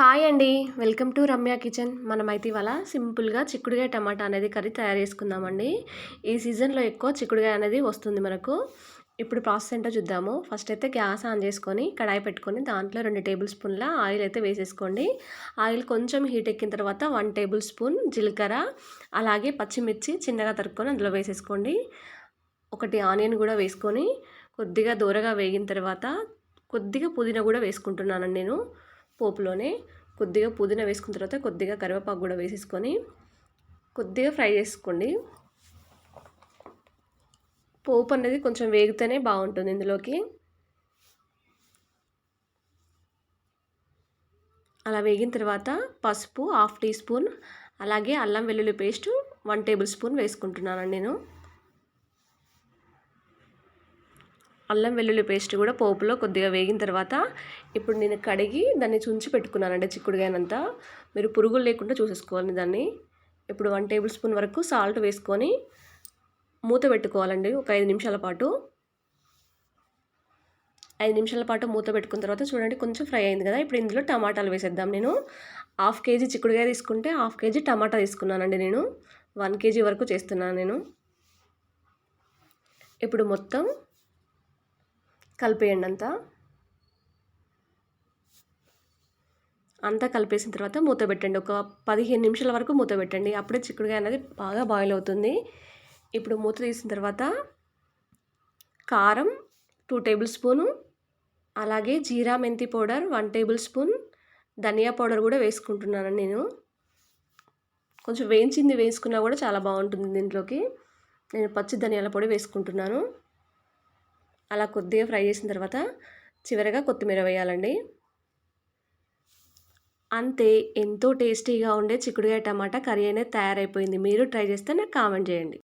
Hi అండి. Welcome to Ramya kitchen. మనమైతే ఇవాళ సింపుల్గా చిక్కుడుగాయ టమాటా అనేది కర్రీ తయారు చేసుకుందామండి. ఈ సీజన్లో ఎక్కువ చిక్కుడుగాయ అనేది వస్తుంది మనకు. ఇప్పుడు ప్రాసెస్ ఏంటో చూద్దాము. ఫస్ట్ అయితే గ్యాస్ ఆన్ చేసుకొని కడాయి పెట్టుకొని దాంట్లో రెండు టేబుల్ స్పూన్ల ఆయిల్ అయితే వేసేసుకోండి. ఆయిల్ కొంచెం హీట్ ఎక్కిన తర్వాత వన్ టేబుల్ స్పూన్ జీలకర్ర అలాగే పచ్చిమిర్చి చిన్నగా తరుక్కొని అందులో వేసేసుకోండి. ఒకటి ఆనియన్ కూడా వేసుకొని కొద్దిగా దూరగా వేగిన తర్వాత కొద్దిగా పుదీనా కూడా వేసుకుంటున్నాను నేను. పోపులోనే కొద్దిగా పుదీనా వేసుకున్న తర్వాత కొద్దిగా కరివేపాకు కూడా వేసేసుకొని కొద్దిగా ఫ్రై చేసుకోండి. పోపు అనేది కొంచెం వేగితేనే బాగుంటుంది ఇందులోకి. అలా వేగిన తర్వాత పసుపు హాఫ్ టీ స్పూన్ అలాగే అల్లం వెల్లుల్లి పేస్ట్ వన్ టేబుల్ స్పూన్ వేసుకుంటున్నాను నేను. అల్లం వెల్లుల్లి పేస్ట్ కూడా పోపులో కొద్దిగా వేగిన తర్వాత ఇప్పుడు నేను కడిగి దాన్ని చుంచి పెట్టుకున్నానండి చిక్కుడుగాయనంతా మీరు పురుగులు లేకుండా చూసేసుకోవాలి దాన్ని. ఇప్పుడు వన్ టేబుల్ స్పూన్ వరకు సాల్ట్ వేసుకొని మూత పెట్టుకోవాలండి ఒక ఐదు నిమిషాల పాటు. ఐదు నిమిషాల పాటు మూత పెట్టుకున్న తర్వాత చూడండి కొంచెం ఫ్రై అయింది కదా. ఇప్పుడు ఇందులో టమాటాలు వేసేద్దాం నేను. హాఫ్ కేజీ చిక్కుడుగాయ తీసుకుంటే హాఫ్ కేజీ టమాటా తీసుకున్నానండి నేను. వన్ కేజీ వరకు చేస్తున్నాను నేను. ఇప్పుడు మొత్తం కలిపేయండి అంతా అంతా కలిపేసిన తర్వాత మూత పెట్టండి. ఒక పదిహేను నిమిషాల వరకు మూత పెట్టండి. అప్పుడే చిక్కుడుకాయ అనేది బాగా బాయిల్ అవుతుంది. ఇప్పుడు మూత తీసిన తర్వాత కారం టూ టేబుల్ స్పూను అలాగే జీరా మెంతి పౌడర్ వన్ టేబుల్ స్పూన్ ధనియా పౌడర్ కూడా వేసుకుంటున్నాను నేను. కొంచెం వేయించింది వేసుకున్నా కూడా చాలా బాగుంటుంది దీంట్లోకి. నేను పచ్చి ధనియాల పొడి వేసుకుంటున్నాను. అలా కొద్దిగా ఫ్రై చేసిన తర్వాత చివరిగా కొత్తిమీర వేయాలండి. అంతే ఎంతో టేస్టీగా ఉండే చిక్కుడుకాయ టమాటా కర్రీ అనేది తయారైపోయింది. మీరు ట్రై చేస్తే నాకు కామెంట్ చేయండి.